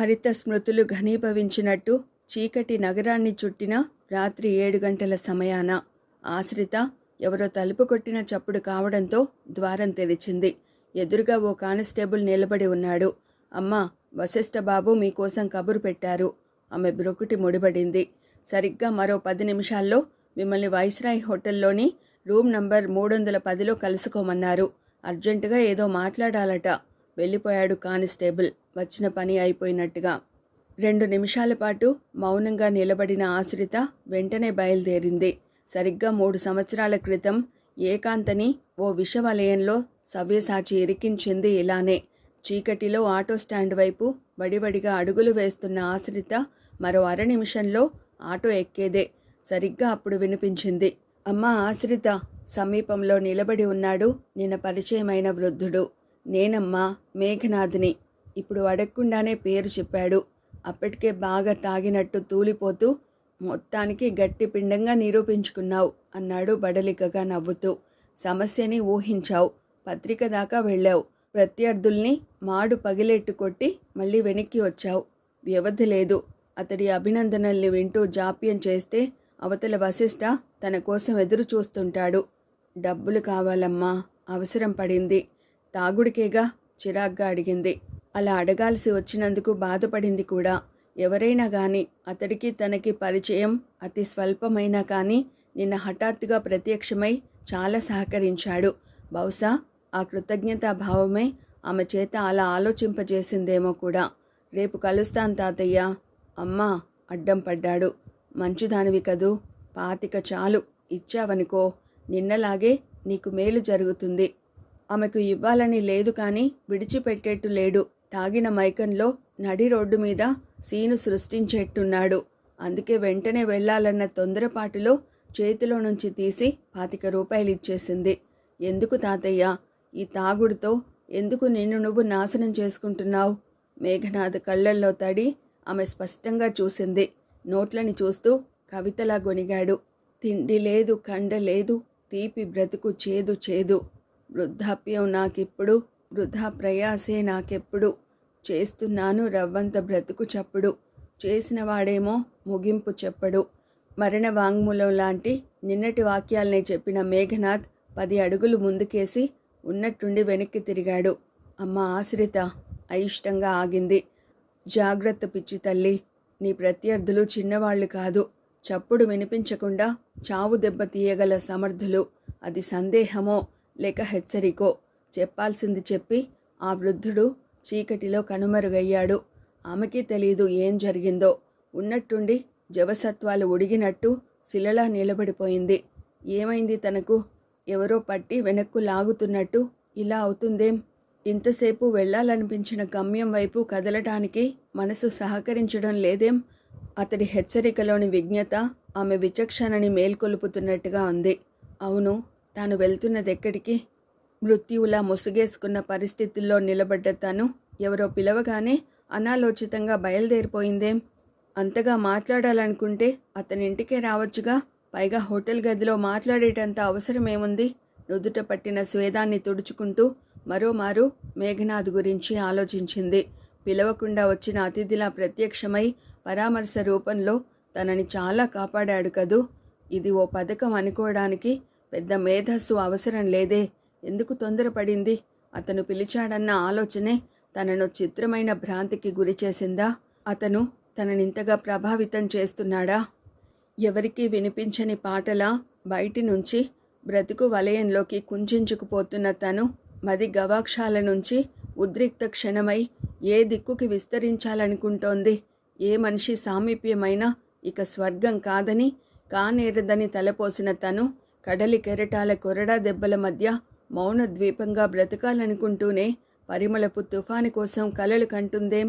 హరిత స్మృతులు ఘనీభవించినట్టు చీకటి నగరాన్ని చుట్టిన రాత్రి ఏడు గంటల సమయాన ఆశ్రిత ఎవరో తలుపు కొట్టిన చప్పుడు కావడంతో ద్వారం తెరిచింది. ఎదురుగా ఓ కానిస్టేబుల్ నిలబడి ఉన్నాడు. అమ్మా వశిష్ఠ బాబు మీకోసం కబురు పెట్టారు. ఆమె బ్రొకుటి ముడిపడింది. సరిగ్గా మరో పది నిమిషాల్లో మిమ్మల్ని వైస్రాయ్ హోటల్లోని రూమ్ నంబర్ మూడు వందల పదిలో కలుసుకోమన్నారు. అర్జెంటుగా ఏదో మాట్లాడాలట. వెళ్ళిపోయాడు కానిస్టేబుల్ వచ్చిన పని అయిపోయినట్టుగా. రెండు నిమిషాల పాటు మౌనంగా నిలబడిన ఆశ్రిత వెంటనే బయలుదేరింది. సరిగ్గా మూడు సంవత్సరాల క్రితం ఏకాంతని ఓ విషవలయంలో సవ్యసాచి ఇరికించింది ఇలానే. చీకటిలో ఆటో స్టాండ్ వైపు వడివడిగా అడుగులు వేస్తున్న ఆశ్రిత మరో అర నిమిషంలో ఆటో ఎక్కేదే. సరిగ్గా అప్పుడు వినిపించింది. అమ్మ ఆశ్రిత సమీపంలో నిలబడి ఉన్నాడు నిన్న పరిచయమైన వృద్ధుడు. నేనమ్మా మేఘనాథ్ని. ఇప్పుడు అడగకుండానే పేరు చెప్పాడు. అప్పటికే బాగా తాగినట్టు తూలిపోతూ మొత్తానికి గట్టి పిండంగా నిరూపించుకున్నావు అన్నాడు బడలికగా నవ్వుతూ. సమస్యని ఊహించావు. పత్రిక దాకా వెళ్ళావు. ప్రత్యర్థుల్ని మాడు పగిలెట్టు కొట్టి మళ్ళీ వెనక్కి వచ్చావు. వ్యవధి లేదు. అతడి అభినందనల్ని వింటూ జాప్యం చేస్తే అవతల వశిష్ఠ తన కోసం ఎదురు చూస్తుంటాడు డబ్బులు కావాలమ్మా. అవసరం పడింది. తాగుడికేగా చిరాగ్గా అడిగింది. అలా అడగాల్సి వచ్చినందుకు బాధపడింది కూడా. ఎవరైనా గాని అతడికి తనకి పరిచయం అతి స్వల్పమైనా కానీ నిన్న హఠాత్తుగా ప్రత్యక్షమై చాలా సహకరించాడు. బహుశా ఆ కృతజ్ఞతా భావమే ఆమె చేత అలా ఆలోచింపజేసిందేమో కూడా. రేపు కలుస్తాను తాతయ్య. అమ్మా అడ్డం పడ్డాడు. మంచిదానివి కదూ. పాతిక చాలు. ఇచ్చావనుకో. నిన్నలాగే నీకు మేలు జరుగుతుంది. ఆమెకు ఇవ్వాలని లేదు కానీ విడిచిపెట్టేట్టు లేడు. తాగిన మైకంలో నడి రోడ్డు మీద సీను సృష్టించేట్టున్నాడు. అందుకే వెంటనే వెళ్ళాలన్న తొందరపాటులో చేతిలో నుంచి తీసి పాతిక రూపాయలు ఇచ్చేసింది ఎందుకు తాతయ్య? ఈ తాగుడుతో ఎందుకు నిన్ను నువ్వు నాశనం చేసుకుంటున్నావు? మేఘనాథ్ కళ్ళల్లో తడి ఆమె స్పష్టంగా చూసింది. నోట్లని చూస్తూ కవితలా గొనిగాడు తిండి లేదు కండ లేదు తీపి బ్రతుకు చేదు చేదు. వృద్ధాప్యం నాకిప్పుడు వృధా ప్రయాసే నాకెప్పుడు. చేస్తున్నాను రవ్వంత బ్రతుకు చప్పుడు. చేసిన వాడేమో ముగింపు చెప్పడు. మరణ వాంగ్మూలం లాంటి నిన్నటి వాక్యాల్ని చెప్పిన మేఘనాథ్ పది అడుగులు ముందుకేసి ఉన్నట్టుండి వెనక్కి తిరిగాడు. అమ్మ ఆశ్రిత అయిష్టంగా ఆగింది. జాగ్రత్త పిచ్చి తల్లి నీ ప్రత్యర్థులు చిన్నవాళ్ళు కాదు. చప్పుడు వినిపించకుండా చావు దెబ్బ తీయగల సమర్థులు. అది సందేహమో లేక హెచ్చరికో. చెప్పాల్సింది చెప్పి ఆ వృద్ధుడు చీకటిలో కనుమరుగయ్యాడు. ఆమెకి తెలియదు ఏం జరిగిందో. ఉన్నట్టుండి జవసత్వాలు ఉడిగినట్టు శిలలా నిలబడిపోయింది. ఏమైంది తనకు? ఎవరో పట్టి వెనక్కు లాగుతున్నట్టు ఇలా అవుతుందేం? ఇంతసేపు వెళ్ళాలనిపించిన గమ్యం వైపు కదలటానికి మనసు సహకరించడం లేదేం? అతడి హెచ్చరికలోని విజ్ఞత ఆమె విచక్షణని మేల్కొలుపుతున్నట్టుగా ఉంది. అవును తాను వెళ్తున్నదెక్కడికి? మృత్యువులా ముసుగేసుకున్న పరిస్థితుల్లో నిలబడ్డ తను ఎవరో పిలవగానే అనాలోచితంగా బయలుదేరిపోయిందేం? అంతగా మాట్లాడాలనుకుంటే అతనింటికే రావచ్చుగా? పైగా హోటల్ గదిలో మాట్లాడేటంత అవసరమేముంది? నుదుట పట్టిన స్వేదాన్ని తుడుచుకుంటూ మరోమారు మేఘనాథ్ గురించి ఆలోచించింది. పిలవకుండా వచ్చిన అతిథిలా ప్రత్యక్షమై పరామర్శ రూపంలో తనని చాలా కాపాడాడు కదూ? ఇది ఓ పథకం అనుకోవడానికి పెద్ద మేధస్సు అవసరం లేదే. ఎందుకు తొందరపడింది? అతను పిలిచాడన్న ఆలోచనే తనను చిత్రమైన భ్రాంతికి గురి చేసిందా? అతను తననింతగా ప్రభావితం చేస్తున్నాడా? ఎవరికీ వినిపించని పాటలా బయటి నుంచి బ్రతుకు వలయంలోకి కుంచుకుపోతున్న తను మది గవాక్షాల నుంచి ఉద్రిక్త క్షణమై ఏ దిక్కుకి విస్తరించాలనుకుంటోంది? ఏ మనిషి సామీప్యమైనా ఇక స్వర్గం కాదని కానేరదని తలపోసిన తను కడలి కెరటాల కొరడా దెబ్బల మధ్య మౌన ద్వీపంగా బ్రతకాలనుకుంటూనే పరిమళపు తుఫాను కోసం కలలు కంటుందేం?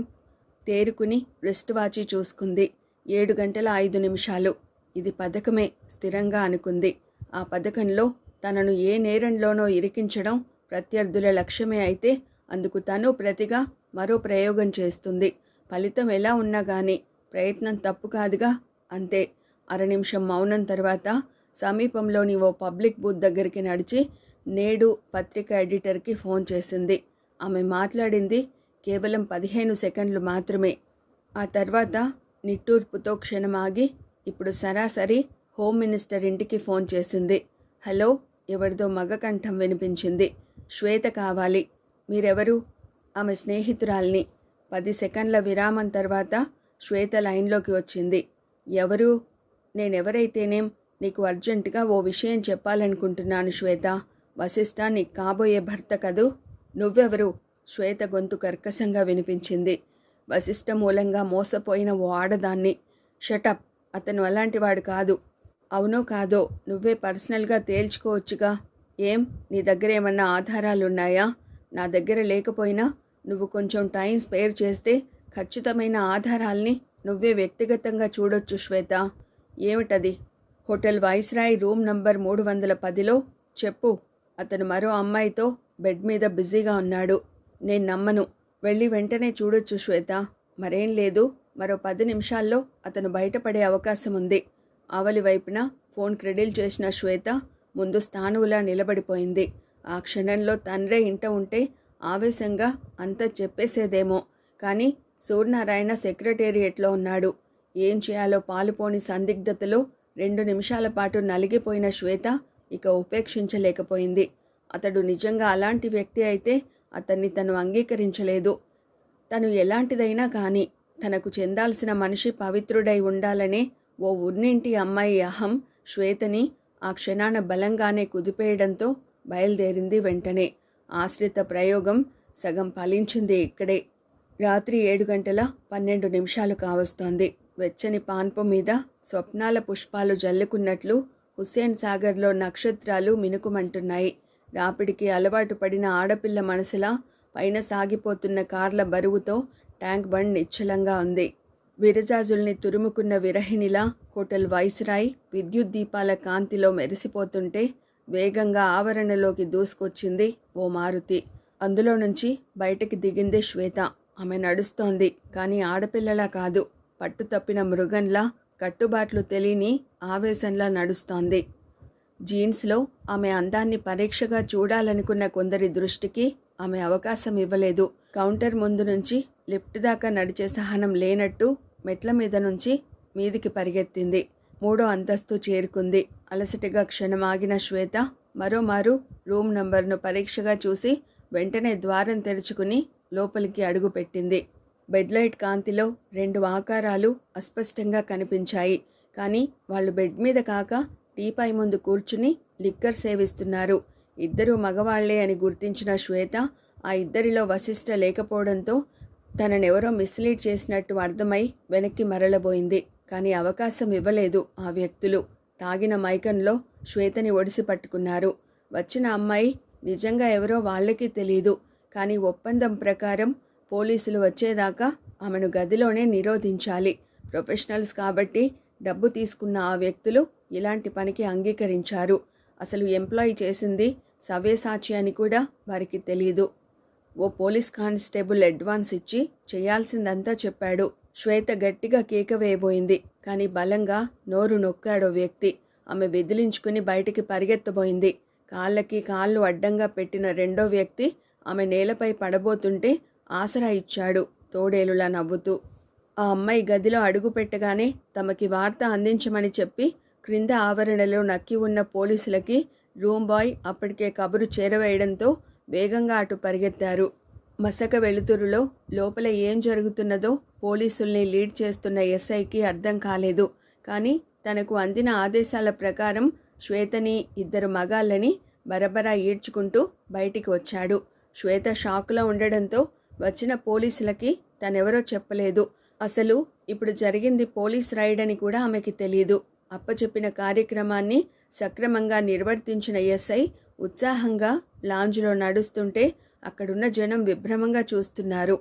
తేరుకుని రిస్ట్ వాచి చూసుకుంది. ఏడు గంటల ఐదు నిమిషాలు. ఇది పథకమే స్థిరంగా అనుకుంది. ఆ పథకంలో తనను ఏ నేరంలోనో ఇరికించడం ప్రత్యర్థుల లక్ష్యమే అయితే అందుకు తను ప్రతిగా మరో ప్రయోగం చేస్తుంది. ఫలితం ఎలా ఉన్నా గాని ప్రయత్నం తప్పు కాదుగా? అంతే. అర నిమిషం మౌనం తర్వాత సమీపంలోని ఓ పబ్లిక్ బూత్ దగ్గరికి నడిచి నేడు పత్రిక ఎడిటర్కి ఫోన్ చేసింది. ఆమె మాట్లాడింది కేవలం పదిహేను సెకండ్లు మాత్రమే. ఆ తర్వాత నిట్టూర్పుతో క్షణమాగి ఇప్పుడు సరాసరి హోమ్ మినిస్టర్ ఇంటికి ఫోన్ చేసింది. హలో ఎవరిదో మగకంఠం వినిపించింది. శ్వేత కావాలి. మీరెవరు? ఆమె స్నేహితురాల్ని. పది సెకండ్ల విరామం తర్వాత శ్వేత లైన్లోకి వచ్చింది. ఎవరు? నేనెవరైతేనేం? నీకు అర్జెంటుగా ఓ విషయం చెప్పాలనుకుంటున్నాను శ్వేత. వశిష్ఠ నీకు కాబోయే భర్త కదూ? నువ్వెవరు? శ్వేత గొంతు కర్కశంగా వినిపించింది. వశిష్ఠ మూలంగా మోసపోయిన ఓ ఆడదాన్ని. షటప్ అతను అలాంటివాడు కాదు. అవునో కాదో నువ్వే పర్సనల్గా తేల్చుకోవచ్చుగా. ఏం? నీ దగ్గర ఏమన్నా ఆధారాలున్నాయా? నా దగ్గర లేకపోయినా నువ్వు కొంచెం టైం స్పేర్ చేస్తే ఖచ్చితమైన ఆధారాల్ని నువ్వే వ్యక్తిగతంగా చూడొచ్చు శ్వేత. ఏమిటది? హోటల్ వైస్రాయ్ రూమ్ నంబర్ మూడు వందల పదిలో చెప్పు. అతను మరో అమ్మాయితో బెడ్ మీద బిజీగా ఉన్నాడు. నేను నమ్మను. వెళ్ళి వెంటనే చూడొచ్చు శ్వేత. మరేం లేదు. మరో పది నిమిషాల్లో అతను బయటపడే అవకాశం ఉంది. ఆవలి వైపున ఫోన్ క్రెడిల్ చేసిన శ్వేత ముందు స్థానువులా నిలబడిపోయింది. ఆ క్షణంలో తండ్రే ఇంట ఉంటే ఆవేశంగా అంతా చెప్పేసేదేమో. కానీ సూర్యనారాయణ సెక్రటేరియట్లో ఉన్నాడు. ఏం చేయాలో పాలుపోని సందిగ్ధతలో రెండు నిమిషాల పాటు నలిగిపోయిన శ్వేత ఇక ఉపేక్షించలేకపోయింది. అతడు నిజంగా అలాంటి వ్యక్తి అయితే అతన్ని తను అంగీకరించలేదు. తను ఎలాంటిదైనా కానీ తనకు చెందాల్సిన మనిషి పవిత్రుడై ఉండాలనే ఓ ఉన్నింటి అమ్మాయి అహం శ్వేతని ఆ క్షణాన బలంగానే కుదిపేయడంతో బయలుదేరింది వెంటనే. ఆశ్రిత ప్రయోగం సగం ఫలించింది ఇక్కడే. రాత్రి ఏడు గంటల పన్నెండు నిమిషాలు కావస్తోంది. వెచ్చని పాన్పు మీద స్వప్నాల పుష్పాలు జల్లుకున్నట్లు హుస్సేన్ సాగర్లో నక్షత్రాలు మినుకుమంటున్నాయి. రాపిడికి అలవాటు పడిన ఆడపిల్ల మనసులా పైన సాగిపోతున్న కార్ల బరువుతో ట్యాంక్ బండ్ నిశ్చలంగా ఉంది. విరజాజుల్ని తురుముకున్న విరహిణిలా హోటల్ వైస్రాయ్ విద్యుత్ దీపాల కాంతిలో మెరిసిపోతుంటే వేగంగా ఆవరణలోకి దూసుకొచ్చింది ఓ మారుతి. అందులో నుంచి బయటకి దిగింది శ్వేత. ఆమె నడుస్తోంది కానీ ఆడపిల్లలా కాదు. పట్టు తప్పిన మృగంలా కట్టుబాట్లు తెలియని ఆవేశంలా నడుస్తోంది. జీన్స్లో ఆమె అందాన్ని పరీక్షగా చూడాలనుకున్న కొందరి దృష్టికి ఆమె అవకాశం ఇవ్వలేదు. కౌంటర్ ముందు నుంచి లిఫ్ట్ దాకా నడిచే సహనం లేనట్టు మెట్ల మీద నుంచి మీదికి పరిగెత్తింది. మూడో అంతస్తు చేరుకుంది. అలసటగా క్షణమాగిన శ్వేత మరోమారు రూమ్ నంబర్ను పరీక్షగా చూసి వెంటనే ద్వారం తెరుచుకుని లోపలికి అడుగుపెట్టింది. బెడ్ లైట్ కాంతిలో రెండు ఆకారాలు అస్పష్టంగా కనిపించాయి. కానీ వాళ్ళు బెడ్ మీద కాక టీపై ముందు కూర్చుని లిక్కర్ సేవిస్తున్నారు. ఇద్దరూ మగవాళ్ళే అని గుర్తించిన శ్వేత ఆ ఇద్దరిలో వశిష్ట లేకపోవడంతో తననెవరో మిస్లీడ్ చేసినట్టు అర్థమై వెనక్కి మరలబోయింది. కానీ అవకాశం ఇవ్వలేదు ఆ వ్యక్తులు. తాగిన మైకంలో శ్వేతని ఒడిసి పట్టుకున్నారు. వచ్చిన అమ్మాయి నిజంగా ఎవరో వాళ్ళకి తెలియదు కానీ ఒప్పందం ప్రకారం పోలీసులు వచ్చేదాకా ఆమెను గదిలోనే నిరోధించాలి. ప్రొఫెషనల్స్ కాబట్టి డబ్బు తీసుకున్న ఆ వ్యక్తులు ఇలాంటి పనికి అంగీకరించారు. అసలు ఎంప్లాయీ చేసింది సవ్యసాచి అని కూడా వారికి తెలియదు ఓ పోలీస్ కానిస్టేబుల్ అడ్వాన్స్ ఇచ్చి చేయాల్సిందంతా చెప్పాడు. శ్వేత గట్టిగా కేక వేయబోయింది. కానీ బలంగా నోరు నొక్కాడో వ్యక్తి. ఆమె విదిలించుకుని బయటికి పరిగెత్తబోయింది. కాళ్ళకి కాళ్ళు అడ్డంగా పెట్టిన రెండో వ్యక్తి ఆమె నేలపై పడబోతుంటే ఆసరా ఇచ్చాడు. తోడేలులా నవ్వుతూ ఆ అమ్మాయి గదిలో అడుగు పెట్టగానే తమకి వార్త అందించమని చెప్పి క్రింద ఆవరణలో నక్కి ఉన్న పోలీసులకి రూమ్ బాయ్ అప్పటికే కబురు చేరవేయడంతో వేగంగా అటు పరిగెత్తారు. మసక వెలుతురులో లోపల ఏం జరుగుతున్నదో పోలీసుల్ని లీడ్ చేస్తున్న ఎస్ఐకి అర్థం కాలేదు. కానీ తనకు అందిన ఆదేశాల ప్రకారం శ్వేతని ఇద్దరు మగాళ్ళని బరబరా ఈడ్చుకుంటూ బయటికి వచ్చాడు. శ్వేత షాక్లో ఉండడంతో వచ్చిన పోలీసులకి తనెవరో చెప్పలేదు. అసలు ఇప్పుడు జరిగింది పోలీస్ రైడ్ అని కూడా ఆమెకి తెలియదు అప్పచెప్పిన కార్యక్రమాన్ని సక్రమంగా నిర్వర్తించిన ఎస్ఐ ఉత్సాహంగా లాంజ్లో నడుస్తుంటే అక్కడున్న జనం విభ్రమంగా చూస్తున్నారు.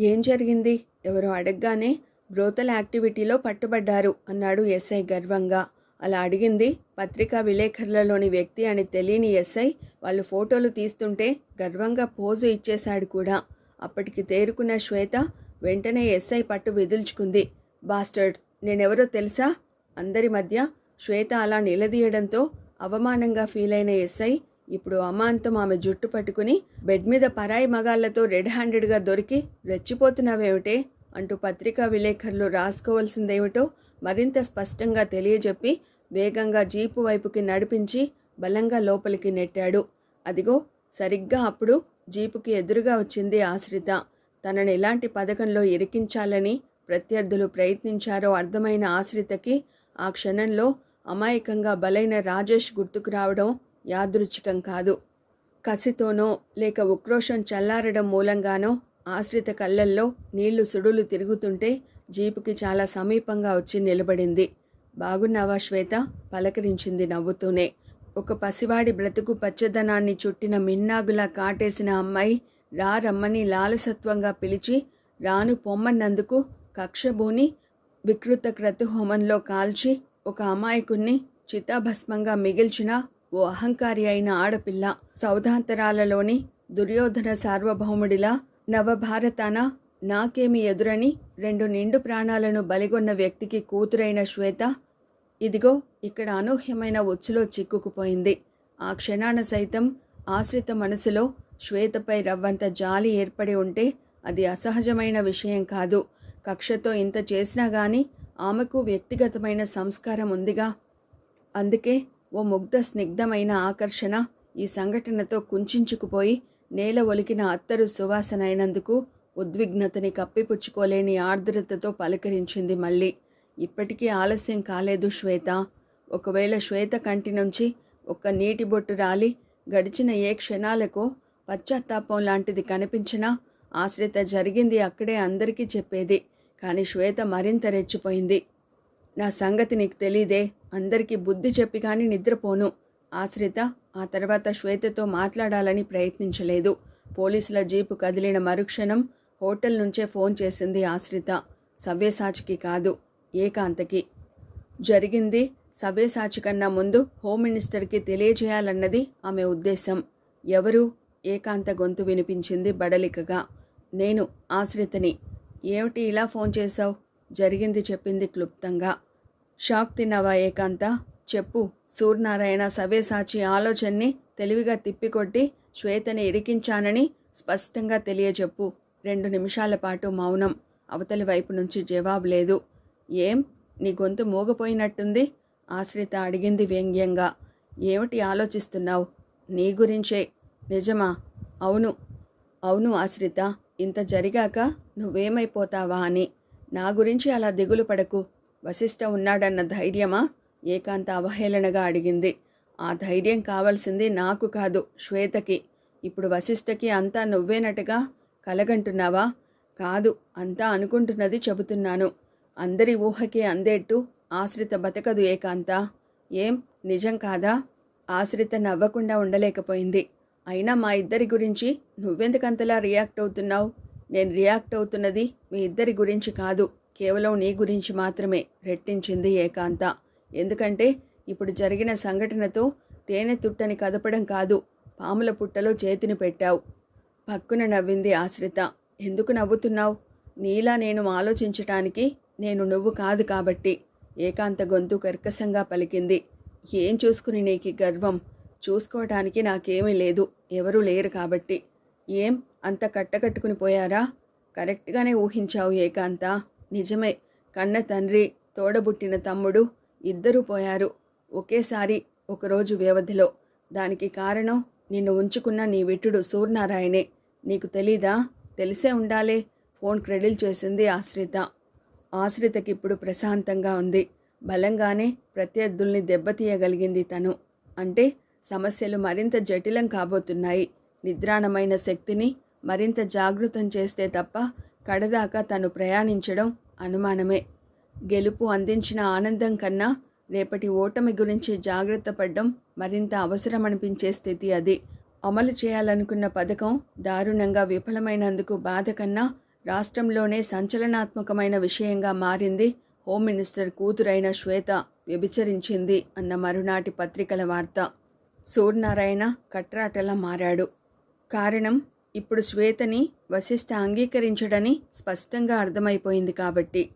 ఏం జరిగింది? ఎవరో అడగగానే బ్రోతల్ యాక్టివిటీలో పట్టుబడ్డారు అన్నాడు ఎస్ఐ గర్వంగా. అలా అడిగింది పత్రికా విలేకరులలోని వ్యక్తి అని తెలియని ఎస్ఐ వాళ్ళు ఫోటోలు తీస్తుంటే గర్వంగా పోజు ఇచ్చేశాడు కూడా. అప్పటికి తేరుకున్న శ్వేత వెంటనే ఎస్ఐ పట్టు విదిల్చుకుంది. బాస్టర్డ్ నేనెవరో తెలుసా? అందరి మధ్య శ్వేత అలా నిలదీయడంతో అవమానంగా ఫీల్ అయిన ఎస్ఐ ఇప్పుడు అమాంతం ఆమె జుట్టు పట్టుకుని బెడ్ మీద పరాయి మగాళ్ళతో రెడ్ హ్యాండెడ్గా దొరికి రెచ్చిపోతున్నావేమిటే? అంటూ పత్రికా విలేకరులు రాసుకోవాల్సిందేమిటో మరింత స్పష్టంగా తెలియజెప్పి వేగంగా జీపు వైపుకి నడిపించి బలంగా లోపలికి నెట్టాడు. అదిగో సరిగ్గా అప్పుడు జీపుకి ఎదురుగా వచ్చింది ఆశ్రిత. తనను ఎలాంటి పథకంలో ఇరికించాలని ప్రత్యర్థులు ప్రయత్నించారో అర్థమైన ఆశ్రితకి ఆ క్షణంలో అమాయకంగా బలైన రాజేష్ గుర్తుకు రావడం యాదృచ్ఛికం కాదు. కసితోనో లేక ఉక్రోషం చల్లారడం మూలంగానో ఆశ్రిత కళ్ళల్లో నీళ్ళు సుడులు తిరుగుతుంటే జీపుకి చాలా సమీపంగా వచ్చి నిలబడింది. బాగున్నావా శ్వేత? పలకరించింది నవ్వుతూనే. ఒక పసివాడి బ్రతుకు పచ్చదనాన్ని చుట్టిన మిన్నాగులా కాటేసిన అమ్మాయి రా రమ్మని లాలసత్వంగా పిలిచి రాను పొమ్మన్నందుకు కక్షభూని వికృత క్రతుహోమంలో కాల్చి ఒక అమాయకుణ్ణి చితాభస్మంగా మిగిల్చిన ఓ అహంకారి అయిన ఆడపిల్ల సౌధాంతరాలలోని దుర్యోధన సార్వభౌముడిలా నవభారతాన నాకేమి ఎదురని రెండు నిండు ప్రాణాలను బలిగొన్న వ్యక్తికి కూతురైన శ్వేత ఇదిగో ఇక్కడ అనూహ్యమైన ఒచ్చులో చిక్కుకుపోయింది. ఆ క్షణాన సైతం ఆశ్రిత మనసులో శ్వేతపై రవ్వంత జాలి ఏర్పడి ఉంటే అది అసహజమైన విషయం కాదు. కక్షతో ఇంత చేసినా గాని ఆమెకు వ్యక్తిగతమైన సంస్కారం ఉందిగా. అందుకే ఓ ముగ్ధ స్నిగ్ధమైన ఆకర్షణ ఈ సంఘటనతో కుంచుకుపోయి నేల ఒలికిన అత్తరు సువాసనైనందుకు ఉద్విగ్నతని కప్పిపుచ్చుకోలేని ఆర్ద్రతతో పలకరించింది మళ్ళీ. ఇప్పటికీ ఆలస్యం కాలేదు శ్వేత. ఒకవేళ శ్వేత కంటి నుంచి ఒక్క నీటి బొట్టు రాలి గడిచిన ఏ క్షణాలకు పశ్చాత్తాపం లాంటిది కనిపించినా ఆశ్రిత జరిగింది అక్కడే అందరికీ చెప్పేది. కానీ శ్వేత మరింత రెచ్చిపోయింది. నా సంగతి నీకు తెలీదే అందరికీ బుద్ధి చెప్పి కానీ నిద్రపోను. ఆశ్రిత ఆ తర్వాత శ్వేతతో మాట్లాడాలని ప్రయత్నించలేదు. పోలీసుల జీపు కదిలిన మరుక్షణం హోటల్ నుంచే ఫోన్ చేసింది ఆశ్రిత. సవ్యసాచికి కాదు. ఏకాంతకి. జరిగింది సవ్యసాచి కన్నా ముందు హోమ్ మినిస్టర్కి తెలియజేయాలన్నది ఆమె ఉద్దేశం. ఎవరు? ఏకాంత గొంతు వినిపించింది బడలికగా. నేను ఆశ్రితని. ఏమిటి ఇలా ఫోన్ చేశావు? జరిగింది చెప్పింది క్లుప్తంగా. షాక్ తిన్నావా ఏకాంత? చెప్పు. సూర్యనారాయణ సవ్యసాచి ఆలోచనని తెలివిగా తిప్పికొట్టి శ్వేతని ఇరికించానని స్పష్టంగా తెలియజెప్పు. రెండు నిమిషాల పాటు మౌనం. అవతలి వైపు నుంచి జవాబు లేదు. ఏం? నీ గొంతు మూగపోయినట్టుంది? ఆశ్రిత అడిగింది వ్యంగ్యంగా. ఏమిటి ఆలోచిస్తున్నావు? నీ గురించే. నిజమా? అవును. అవును ఆశ్రిత. ఇంత జరిగాక నువ్వేమైపోతావా అని. నా గురించి అలా దిగులు పడకు. వశిష్ఠ ఉన్నాడన్న ధైర్యమా? ఏకాంత అవహేళనగా అడిగింది. ఆ ధైర్యం కావాల్సింది నాకు కాదు శ్వేతకి. ఇప్పుడు వశిష్ఠకి అంతా నువ్వేనట్టుగా కలగంటున్నావా? కాదు అంతా అనుకుంటున్నది చెబుతున్నాను. అందరి ఊహకి అందేట్టు ఆశ్రిత బతకదు ఏకాంత. ఏం? నిజం కాదా? ఆశ్రిత నవ్వకుండా ఉండలేకపోయింది. అయినా మా ఇద్దరి గురించి నువ్వెందుకంతలా రియాక్ట్ అవుతున్నావు? నేను రియాక్ట్ అవుతున్నది మీ ఇద్దరి గురించి కాదు కేవలం నీ గురించి మాత్రమే రెట్టించింది ఏకాంత. ఎందుకంటే ఇప్పుడు జరిగిన సంఘటనతో తేనె తుట్టని కదపడం కాదు పాముల పుట్టలో చేతిని పెట్టావు. పక్కున నవ్వింది ఆశ్రిత. ఎందుకు నవ్వుతున్నావు? నీలా నేను ఆలోచించటానికి నేను నువ్వు కాదు కాబట్టి ఏకాంత గొంతు కర్కశంగా పలికింది. ఏం చూసుకుని నీకు గర్వం? చూసుకోవటానికి నాకేమీ లేదు. ఎవరూ లేరు కాబట్టి. ఏం? అంత కట్టకట్టుకుని పోయారా? కరెక్ట్గానే ఊహించావు ఏకాంత. నిజమే. కన్న తండ్రి తోడబుట్టిన తమ్ముడు ఇద్దరూ పోయారు. ఒకేసారి ఒకరోజు వ్యవధిలో. దానికి కారణం నిన్ను ఉంచుకున్న నీ విట్టుడు సూర్యనారాయణే. నీకు తెలీదా? తెలిసే ఉండాలే. ఫోన్ క్రెడిల్ చేసింది ఆశ్రిత. ఆశ్రితకిప్పుడు ప్రశాంతంగా ఉంది. బలంగానే ప్రత్యర్థుల్ని దెబ్బతీయగలిగింది తను. అంటే సమస్యలు మరింత జటిలం కాబోతున్నాయి. నిద్రాణమైన శక్తిని మరింత జాగృతం చేస్తే తప్ప కడదాకా తను ప్రయాణించడం అనుమానమే. గెలుపు అందించిన ఆనందం కన్నా రేపటి ఓటమి గురించి జాగ్రత్త పడ్డం మరింత అవసరమనిపించే స్థితి అది. అమలు చేయాలనుకున్న పథకం దారుణంగా విఫలమైనందుకు బాధ కన్నా రాష్ట్రంలోనే సంచలనాత్మకమైన విషయంగా మారింది. హోమ్ మినిస్టర్ కూతురైన శ్వేత వ్యభిచరించింది అన్న మరునాటి పత్రికల వార్త. సూర్యనారాయణ కట్రాటలా మారాడు. కారణం ఇప్పుడు శ్వేతని వశిష్ఠ అంగీకరించడని స్పష్టంగా అర్థమైపోయింది కాబట్టి.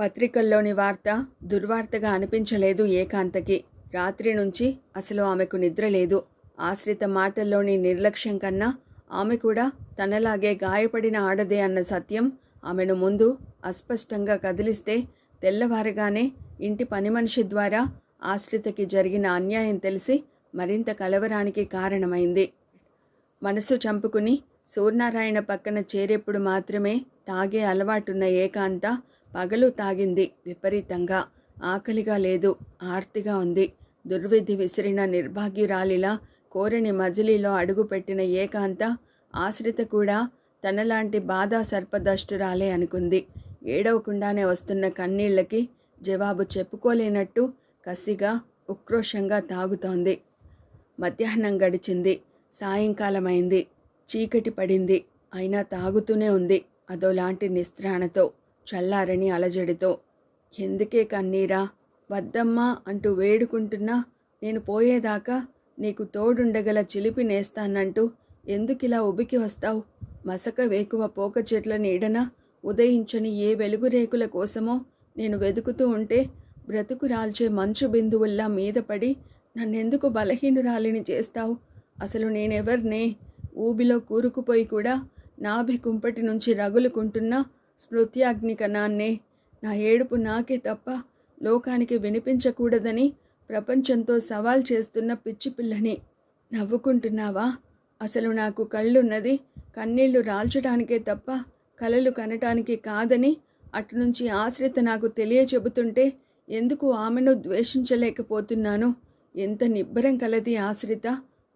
పత్రికల్లోని వార్త దుర్వార్తగా అనిపించలేదు ఏకాంతకి. రాత్రి నుంచి అసలు ఆమెకు నిద్ర లేదు. ఆశ్రిత మాటల్లోని నిర్లక్ష్యం కన్నా ఆమె కూడా తనలాగే గాయపడిన ఆడదే అన్న సత్యం ఆమెను ముందు అస్పష్టంగా కదిలిస్తే తెల్లవారగానే ఇంటి పని మనిషి ద్వారా ఆశ్రితకి జరిగిన అన్యాయం తెలిసి మరింత కలవరానికి కారణమైంది. మనసు చంపుకుని సూర్యనారాయణ పక్కన చేరేప్పుడు మాత్రమే తాగే అలవాటున్న ఏకాంత పగలు తాగింది విపరీతంగా. ఆకలిగా లేదు ఆర్తిగా ఉంది. దుర్విధి విసిరిన నిర్భాగ్యురాలిలా కోరని మజిలీలో అడుగుపెట్టిన ఏకాంత ఆశ్రిత కూడా తనలాంటి బాధా సర్పదష్టురాలే అనుకుంది. ఏడవకుండానే వస్తున్న కన్నీళ్ళకి జవాబు చెప్పుకోలేనట్టు కసిగా ఉక్రోషంగా తాగుతోంది. మధ్యాహ్నం గడిచింది. సాయంకాలమైంది. చీకటి పడింది. అయినా తాగుతూనే ఉంది. అదోలాంటి నిస్త్రాణతో చల్లారని అలజడితో. ఎందుకే కన్నీరా? వద్దమ్మా అంటూ వేడుకుంటున్నా నేను పోయేదాకా నీకు తోడుండగల చిలిపి నేస్తానంటూ ఎందుకిలా ఉబికి వస్తావు? మసక వేకువ పోక చెట్ల నీడన ఉదయించని ఏ వెలుగు రేకుల కోసమో నేను వెతుకుతూ ఉంటే బ్రతుకు రాల్చే మంచు బిందువుల్లా మీద పడి నన్నెందుకు బలహీనురాలిని చేస్తావు? అసలు నేనెవర్నే? ఊబిలో కూరుకుపోయి కూడా నాభి కుంపటి నుంచి రగులుకుంటున్న స్మృత్యాగ్ని నాన్నే నా ఏడుపు నాకే తప్ప లోకానికి వినిపించకూడదని ప్రపంచంతో సవాల్ చేస్తున్న పిచ్చి పిల్లని నవ్వుకుంటున్నావా? అసలు నాకు కళ్ళున్నది కన్నీళ్ళు రాల్చడానికే తప్ప కలలు కనటానికి కాదని అటు నుంచి ఆశ్రిత నాకు తెలియచెబుతుంటే ఎందుకు ఆమెను ద్వేషించలేకపోతున్నాను? ఎంత నిబ్బరం కలది ఆశ్రిత?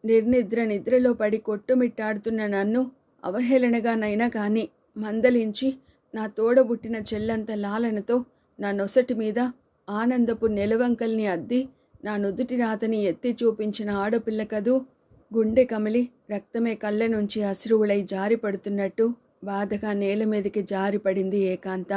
నిర్నిద్ర నిద్రలో పడి కొట్టుమిట్టాడుతున్న నన్ను అవహేళనగానైనా కానీ మందలించి నా తోడబుట్టిన చెల్లంత లాలనతో నా నొసటి మీద ఆనందపు నెలవంకల్ని అద్ది నా నుదుటి రాతని ఎత్తి చూపించిన ఆడపిల్ల కదూ? గుండె కమిలి రక్తమే కళ్ళ నుంచి అశ్రువులై జారిపడుతున్నట్టు బాధగా నేల మీదకి జారిపడింది ఏకాంత.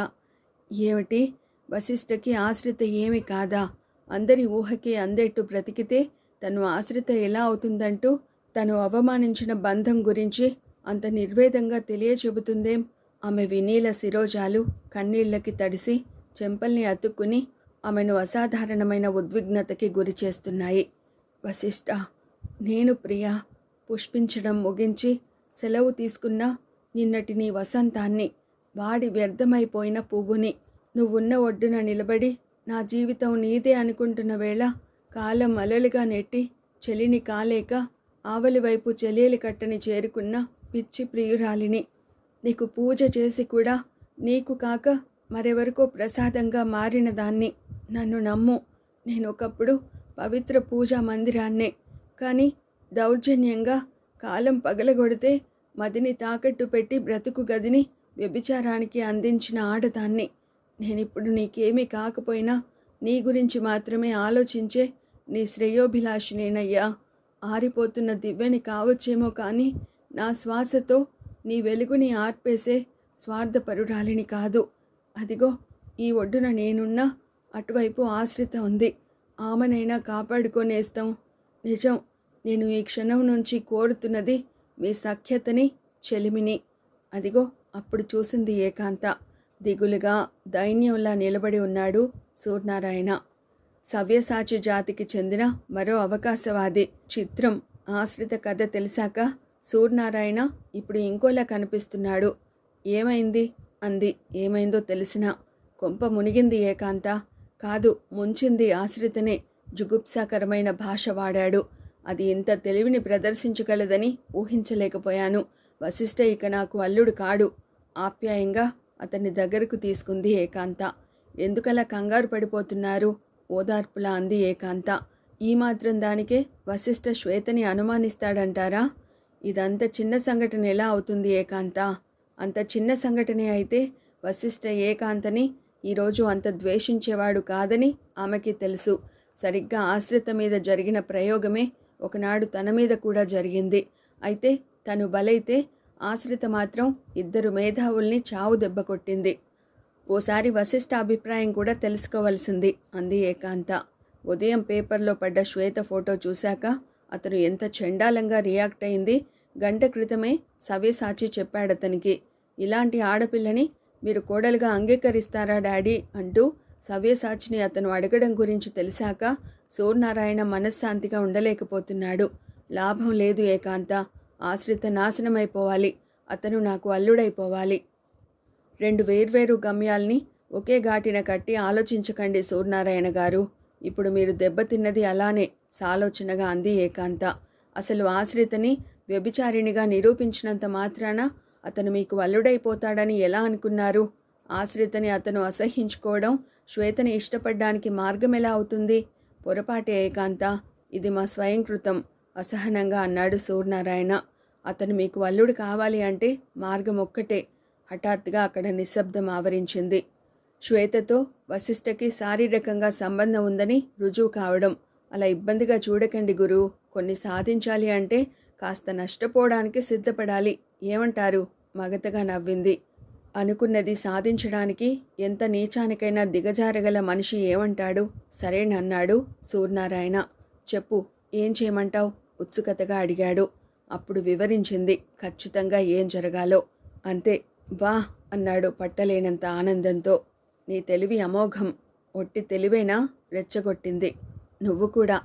ఏమిటి? వశిష్ఠకి ఆశ్రిత ఏమి కాదా? అందరి ఊహకి అందేట్టు బ్రతికితే తను ఆశ్రిత ఎలా అవుతుందంటూ తను అవమానించిన బంధం గురించి అంత నిర్వేదంగా తెలియచెబుతుందేం? ఆమె వినీల శిరోజాలు కన్నీళ్ళకి తడిసి చెంపల్ని అతుక్కుని ఆమెను అసాధారణమైన ఉద్విగ్నతకి గురి చేస్తున్నాయి. వశిష్ఠ నేను ప్రియా పుష్పించడం ముగించి సెలవు తీసుకున్న నిన్నటి నీ వసంతాన్ని వాడి వ్యర్థమైపోయిన పువ్వుని నువ్వున్న ఒడ్డున నిలబడి నా జీవితం నీదే అనుకుంటున్న వేళ కాలం అలలుగా నెట్టి చెలిని కాలేక ఆవలి వైపు చెలియలి కట్టని చేరుకున్న పిచ్చి ప్రియురాలిని. నీకు పూజ చేసి కూడా నీకు కాక మరెవరికో ప్రసాదంగా మారిన దాన్ని నన్ను నమ్ము. నేను ఒకప్పుడు పవిత్ర పూజా మందిరాన్నే. కానీ దౌర్జన్యంగా కాలం పగలగొడితే మదిని తాకట్టు పెట్టి బ్రతుకు గదిని వ్యభిచారానికి అందించిన ఆడదాన్ని. నేనిప్పుడు నీకేమీ కాకపోయినా నీ గురించి మాత్రమే ఆలోచించే నీ శ్రేయోభిలాషినేనయ్యా. ఆరిపోతున్న దివ్యని కావచ్చేమో కానీ నా శ్వాసతో నీ వెలుగుని ఆర్పేసే స్వార్థపరురాలిని కాదు. అదిగో ఈ ఒడ్డున నేనున్నా అటువైపు ఆశ్రిత ఉంది. ఆమెనైనా కాపాడుకొనేస్తాం. నిజం నేను ఈ క్షణం నుంచి కోరుతున్నది మీ సఖ్యతని చెలిమిని. అదిగో అప్పుడు చూసింది ఏకాంత. దిగులుగా దైన్యంలా నిలబడి ఉన్నాడు సూర్యనారాయణ. సవ్యసాచి జాతికి చెందిన మరో అవకాశవాది చిత్రం. ఆశ్రిత కథ తెలిసాక సూర్యనారాయణ ఇప్పుడు ఇంకోలా కనిపిస్తున్నాడు. ఏమైంది? అంది. ఏమైందో తెలిసిన. కొంప మునిగింది ఏకాంత. కాదు ముంచింది ఆశ్రితనే. జుగుప్సాకరమైన భాష వాడాడు. అది ఇంత తెలివిని ప్రదర్శించగలదని ఊహించలేకపోయాను. వశిష్ఠ ఇక నాకు అల్లుడు కాడు. ఆప్యాయంగా అతన్ని దగ్గరకు తీసుకుంది ఏకాంత. ఎందుకలా కంగారు పడిపోతున్నారు? ఓదార్పులా అంది ఏకాంత. ఈ మాత్రం దానికే వశిష్ఠ శ్వేతని అనుమానిస్తాడంటారా? ఇదంత చిన్న సంఘటన ఎలా అవుతుంది ఏకాంత? అంత చిన్న సంఘటనే అయితే వశిష్ఠ ఏకాంతని ఈరోజు అంత ద్వేషించేవాడు కాదని ఆమెకి తెలుసు. సరిగ్గా ఆశ్రిత మీద జరిగిన ప్రయోగమే ఒకనాడు తన మీద కూడా జరిగింది. అయితే తను బలైతే ఆశ్రిత మాత్రం ఇద్దరు మేధావుల్ని చావు దెబ్బ కొట్టింది. ఓసారి వశిష్ఠ అభిప్రాయం కూడా తెలుసుకోవలసింది అంది ఏకాంత. ఉదయం పేపర్లో పడ్డ శ్వేత ఫోటో చూశాక అతను ఎంత చండాలంగా రియాక్ట్ అయింది. గంట క్రితమే సవ్యసాచి చెప్పాడతనికి ఇలాంటి ఆడపిల్లని మీరు కోడలుగా అంగీకరిస్తారా డాడీ? అంటూ సవ్యసాచిని అతను అడగడం గురించి తెలిసాక సూర్యనారాయణ మనశ్శాంతిగా ఉండలేకపోతున్నాడు. లాభం లేదు ఏకాంత. ఆశ్రిత నాశనమైపోవాలి. అతను నాకు అల్లుడైపోవాలి. రెండు వేర్వేరు గమ్యాల్ని ఒకే ఘాటిన కట్టి ఆలోచించకండి సూర్యనారాయణ గారు. ఇప్పుడు మీరు దెబ్బతిన్నది అలానే సాలోచనగా అంది ఏకాంత. అసలు ఆశ్రితని వ్యభిచారిణిగా నిరూపించినంత మాత్రాన అతను మీకు అల్లుడైపోతాడని ఎలా అనుకున్నారు? ఆశ్రితని అతను అసహించుకోవడం శ్వేతని ఇష్టపడ్డానికి మార్గం ఎలా అవుతుంది? పొరపాటే ఏకాంత ఇది మా స్వయంకృతం అసహనంగా అన్నాడు సూర్యనారాయణ. అతను మీకు అల్లుడు కావాలి అంటే మార్గం ఒక్కటే హఠాత్తుగా అక్కడ నిశ్శబ్దం ఆవరించింది. శ్వేతతో వశిష్ఠకి శారీరకంగా సంబంధం ఉందని రుజువు కావడం అలా ఇబ్బందిగా చూడకండి గురు కొన్ని సాధించాలి అంటే కాస్త నష్టపోవడానికి సిద్ధపడాలి. ఏమంటారు? మగతగా నవ్వింది. అనుకున్నది సాధించడానికి ఎంత నీచానికైనా దిగజారగల మనిషి ఏమంటాడు? సరేనన్నాడు సూర్యనారాయణ. చెప్పు ఏం చేయమంటావు? ఉత్సుకతగా అడిగాడు. అప్పుడు వివరించింది ఖచ్చితంగా ఏం జరగాలో. అంతే వా అన్నాడు పట్టలేనంత ఆనందంతో. నీ తెలివి అమోఘం. ఒట్టి తెలివైనా రెచ్చగొట్టింది. నువ్వు కూడా.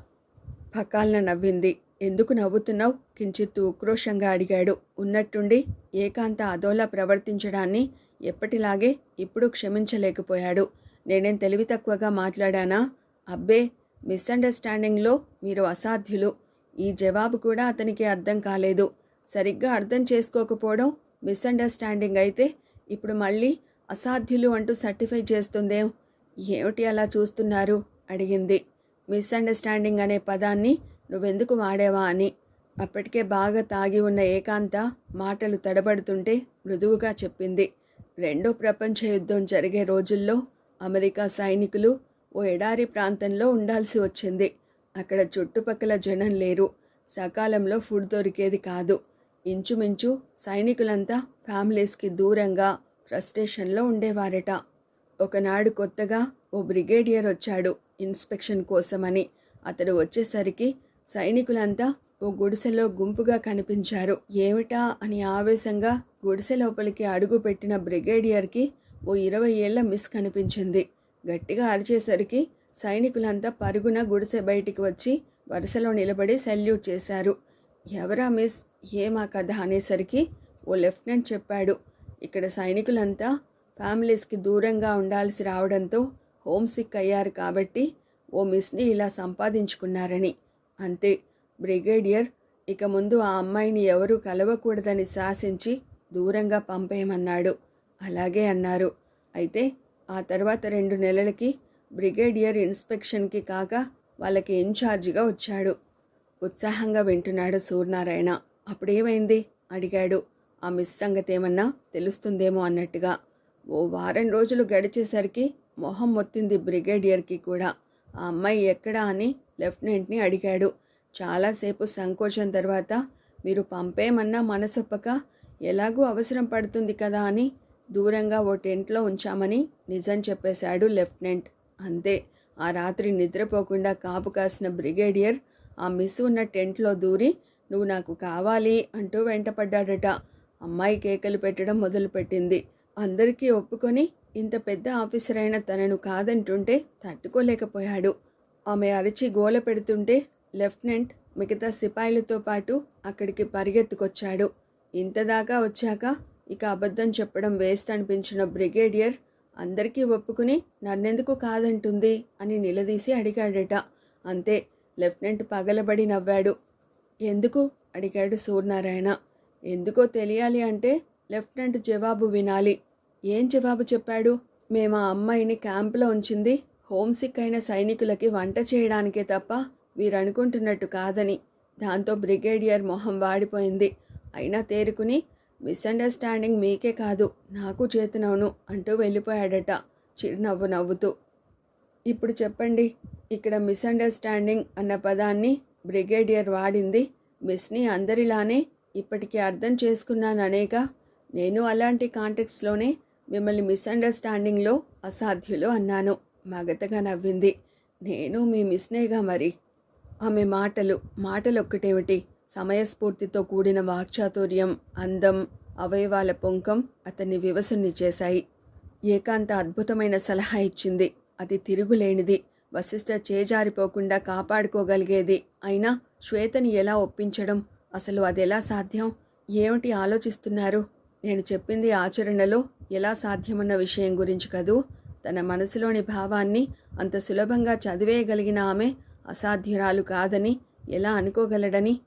పకాలన నవ్వింది. ఎందుకు నవ్వుతున్నావు? కించిత్తు ఉక్రోషంగా అడిగాడు. ఉన్నట్టుండి ఏకాంత అదోలా ప్రవర్తించడాన్ని ఎప్పటిలాగే ఇప్పుడు క్షమించలేకపోయాడు. నేనేం తెలివి తక్కువగా మాట్లాడానా? అబ్బే మిస్అండర్స్టాండింగ్లో మీరు అసాధ్యులు. ఈ జవాబు కూడా అతనికి అర్థం కాలేదు. సరిగ్గా అర్థం చేసుకోకపోవడం మిస్అండర్స్టాండింగ్ అయితే ఇప్పుడు మళ్ళీ అసాధ్యులు అంటూ సర్టిఫై చేస్తుందేం? ఏమిటి అలా చూస్తున్నారు? అడిగింది. మిస్అండర్స్టాండింగ్ అనే పదాన్ని నువ్వెందుకు వాడేవా అని అప్పటికే బాగా తాగి ఉన్న ఏకాంత మాటలు తడబడుతుంటే మృదువుగా చెప్పింది. రెండో ప్రపంచ యుద్ధం జరిగే రోజుల్లో అమెరికా సైనికులు ఓ ఎడారి ప్రాంతంలో ఉండాల్సి వచ్చింది. అక్కడ చుట్టుపక్కల జనం లేరు. సకాలంలో ఫుడ్ దొరికేది కాదు. ఇంచుమించు సైనికులంతా ఫ్యామిలీస్కి దూరంగా ఫ్రస్ట్రేషన్లో ఉండేవారట. ఒకనాడు కొత్తగా ఓ బ్రిగేడియర్ వచ్చాడు ఇన్స్పెక్షన్ కోసమని. అతడు వచ్చేసరికి సైనికులంతా ఓ గుడిసెలో గుంపుగా కనిపించారు. ఏమిటా అని ఆవేశంగా గుడిసె లోపలికి అడుగు పెట్టిన బ్రిగేడియర్కి ఓ ఇరవై ఏళ్ళ మిస్ కనిపించింది. గట్టిగా అరిచేసరికి సైనికులంతా పరుగున గుడిసె బయటికి వచ్చి వరుసలో నిలబడి సెల్యూట్ చేశారు. ఎవరా మిస్? ఏమా కథ? అనేసరికి ఓ లెఫ్టినెంట్ చెప్పాడు. ఇక్కడ సైనికులంతా ఫ్యామిలీస్కి దూరంగా ఉండాల్సి రావడంతో హోమ్ సిక్ అయ్యారు కాబట్టి ఓ మిస్ని ఇలా సంపాదించుకున్నారని. అంతే. బ్రిగేడియర్ ఇక ముందు ఆ అమ్మాయిని ఎవరూ కలవకూడదని శాసించి దూరంగా పంపేయమన్నాడు. అలాగే అన్నారు. అయితే ఆ తర్వాత రెండు నెలలకి బ్రిగేడియర్ ఇన్స్పెక్షన్కి కాక వాళ్ళకి ఇన్ఛార్జిగా వచ్చాడు. ఉత్సాహంగా వింటున్నాడు సూర్యనారాయణ. అప్పుడేమైంది? అడిగాడు. ఆ మిస్ సంగతి ఏమన్నా తెలుస్తుందేమో అన్నట్టుగా. ఓ వారం రోజులు గడిచేసరికి మొహం మొత్తింది బ్రిగేడియర్కి కూడా. ఆ అమ్మాయి ఎక్కడా అని లెఫ్టినెంట్ని అడిగాడు. చాలాసేపు సంకోచం తర్వాత మీరు పంపేమన్నా మనసొప్పక? ఎలాగూ అవసరం పడుతుంది కదా అని దూరంగా ఓ టెంట్లో ఉంచామని నిజం చెప్పేశాడు లెఫ్టినెంట్. అంతే ఆ రాత్రి నిద్రపోకుండా కాపు కాసిన బ్రిగేడియర్ ఆ మిస్ ఉన్న టెంట్లో దూరి నువ్వు నాకు కావాలి అంటూ వెంటపడ్డాడట. అమ్మాయి కేకలు పెట్టడం మొదలుపెట్టింది. అందరికీ ఒప్పుకొని ఇంత పెద్ద ఆఫీసర్ అయిన తనను కాదంటుంటే తట్టుకోలేకపోయాడు. ఆమె అరిచి గోల పెడుతుంటే లెఫ్టినెంట్ మిగతా సిపాయిలతో పాటు అక్కడికి పరిగెత్తుకొచ్చాడు. ఇంతదాకా వచ్చాక ఇక అబద్ధం చెప్పడం వేస్ట్ అనిపించిన బ్రిగేడియర్ అందరికీ ఒప్పుకుని నన్నెందుకు కాదంటుంది అని నిలదీసి అడిగాడట. అంతే లెఫ్టినెంట్ పగలబడి నవ్వాడు. ఎందుకు? అడిగాడు సూర్యనారాయణ. ఎందుకో తెలియాలి అంటే లెఫ్టినెంట్ జవాబు వినాలి. ఏం జవాబు చెప్పాడు? మేము ఆ అమ్మాయిని క్యాంపులో ఉంచింది. హోమ్సిక్ అయిన సైనికులకి వంట చేయడానికే తప్ప వీరనుకుంటున్నట్టు కాదని. దాంతో బ్రిగేడియర్ మొహం వాడిపోయింది. అయినా తేరుకుని మిస్అండర్స్టాండింగ్ మీకే కాదు నాకు చేతనవును అంటూ వెళ్ళిపోయాడట చిరునవ్వు నవ్వుతూ. ఇప్పుడు చెప్పండి ఇక్కడ మిస్అండర్స్టాండింగ్ అన్న పదాన్ని బ్రిగేడియర్ వాడింది. మిస్ని అందరిలానే ఇప్పటికీ అర్థం చేసుకున్నాననేగా నేను అలాంటి కాంటెక్స్లోనే మిమ్మల్ని మిస్అండర్స్టాండింగ్లో అసాధ్యులు అన్నాను. మగతగా నవ్వింది. నేను మీ మిస్నేగా మరి. ఆమె మాటలు మాటలొక్కటేమిటి? సమయస్ఫూర్తితో కూడిన వాక్చాతుర్యం అందం అవయవాల పొంకం అతన్ని వివసుని చేశాయి. ఏకాంత అద్భుతమైన సలహా ఇచ్చింది. అది తిరుగులేనిది. వశిష్ఠ చేజారిపోకుండా కాపాడుకోగలిగేది. అయినా శ్వేతని ఎలా ఒప్పించడం? అసలు అదెలా సాధ్యం? ఏమిటి ఆలోచిస్తున్నారు? నేను చెప్పింది ఆచరణలో ఎలా సాధ్యమన్న విషయం గురించి కదూ? తన మనసులోని భావాన్ని అంత సులభంగా చదివేయగలిగిన ఆమె అసాధ్యురాలు కాదని ఎలా అనుకోగలడని?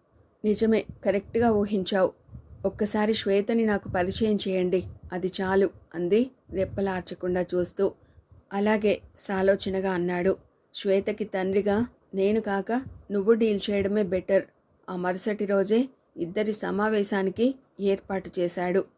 నిజమే కరెక్ట్గా ఊహించావు. ఒక్కసారి శ్వేతని నాకు పరిచయం చేయండి. అది చాలు అంది రెప్పలార్చకుండా చూస్తూ. అలాగే సాలోచనగా అన్నాడు. శ్వేతకి తండ్రిగా నేను కాక నువ్వు డీల్ చేయడమే బెటర్. ఆ మరుసటి రోజే ఇద్దరి సమావేశానికి ఏర్పాటు చేశాడు.